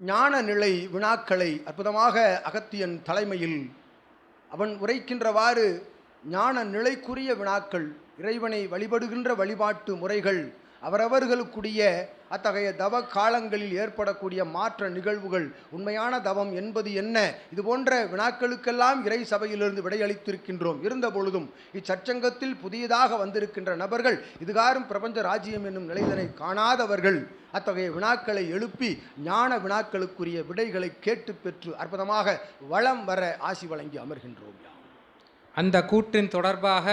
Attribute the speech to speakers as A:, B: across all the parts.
A: ஞான நிலை வினாக்களை அற்புதமாக அகத்தியன் தலைமையில் அவன் உரைக்கின்றவாறு ஞான நிலைக்குரிய வினாக்கள் இறைவனை வழிபடுகின்ற வழிபாட்டு முறைகள் அவரவர்களுக்குரிய அத்தகைய தவ காலங்களில் ஏற்படக்கூடிய மாற்ற நிகழ்வுகள் உண்மையான தவம் என்பது என்ன? இது போன்ற வினாக்களுக்கெல்லாம் இறை சபையிலிருந்து விடையளித்திருக்கின்றோம். இருந்த பொழுதும் இச்சச்சங்கத்தில் புதியதாக வந்திருக்கின்ற நபர்கள் இதுகாரும் பிரபஞ்ச ராஜ்யம் என்னும் நிலைதனை காணாதவர்கள் அத்தகைய வினாக்களை எழுப்பி ஞான வினாக்களுக்குரிய விடைகளை கேட்டு பெற்று அற்புதமாக வளம் வர ஆசி வழங்கி அமர்கின்றோம்
B: அந்த கூற்றின் தொடர்பாக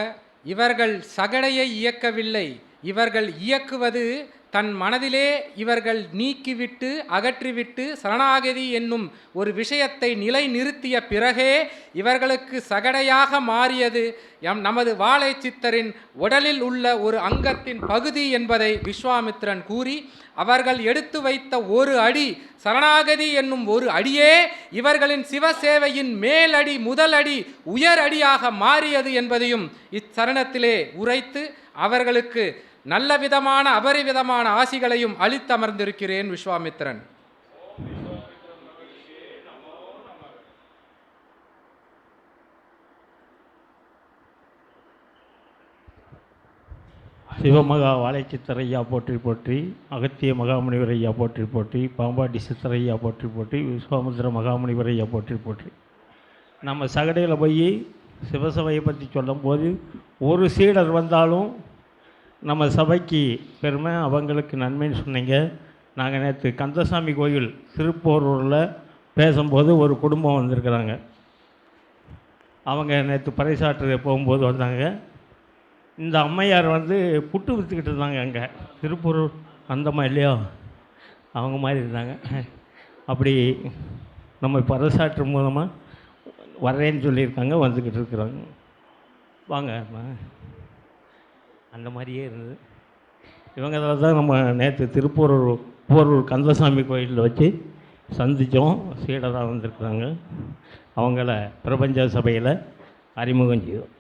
B: இவர்கள் சகடையை இயக்கவில்லை. இவர்கள் இயக்குவது தன் மனதிலே இவர்கள் நீக்கிவிட்டு அகற்றிவிட்டு சரணாகதி என்னும் ஒரு விஷயத்தை நிலை நிறுத்திய பிறகே இவர்களுக்கு சகடையாக மாறியது. எம் நமது வாழை சித்தரின் உடலில் உள்ள ஒரு அங்கத்தின் பகுதி என்பதை விஸ்வாமித்திரன் கூறி அவர்கள் எடுத்து வைத்த ஒரு அடி சரணாகதி என்னும் ஒரு அடியே இவர்களின் சிவசேவையின் மேலடி முதலடி உயர் அடியாக மாறியது என்பதையும் இச்சரணத்திலே உரைத்து அவர்களுக்கு நல்ல விதமான அபரிவிதமான ஆசிகளையும் அளித்தமர்ந்திருக்கிறேன் விஸ்வாமித்திரன்.
C: சிவமகா வாழைக்கு திரையா போற்றி போற்றி அகத்திய மகாமுனிவரையா போற்றி போற்றி பாம்பாட்டி சித்தரையா போற்றி போற்றி விஸ்வாமுத்திர மகாமுனிவரையா போற்றி போற்றி. நம்ம சகடையில் போய் சிவசபையை பற்றி சொல்லும்போது ஒரு சீடர் வந்தாலும் நம்ம சபைக்கு பெருமை அவங்களுக்கு நன்மைன்னு சொன்னீங்க. நாங்கள் நேற்று கந்தசாமி கோயில் திருப்போரூரில் பேசும்போது ஒரு குடும்பம் வந்திருக்கிறாங்க. அவங்க நேற்று பறைசாற்று போகும்போது வந்தாங்க. இந்த அம்மையார் வந்து புட்டு விற்றுக்கிட்டு இருந்தாங்க அங்கே. திருப்பூரூர் அந்தம்மா இல்லையா? அவங்க மாதிரி இருந்தாங்க. அப்படி நம்ம பறைசாற்று மூலமாக வரேன்னு சொல்லியிருக்காங்க வந்துக்கிட்டு இருக்கிறாங்க. வாங்க அம்மா. அந்த மாதிரியே இருந்தது. இவங்கிறதால தான் நம்ம நேற்று திருப்பூரூர் போரூர் கந்தசாமி கோயிலில் வச்சு சந்தித்தோம் சீடராக வந்திருக்கிறாங்க. அவங்கள பிரபஞ்ச சபையில் அறிமுகம் செய்தோம்.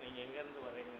C: நீங்கள் எங்கேருந்து வரீங்க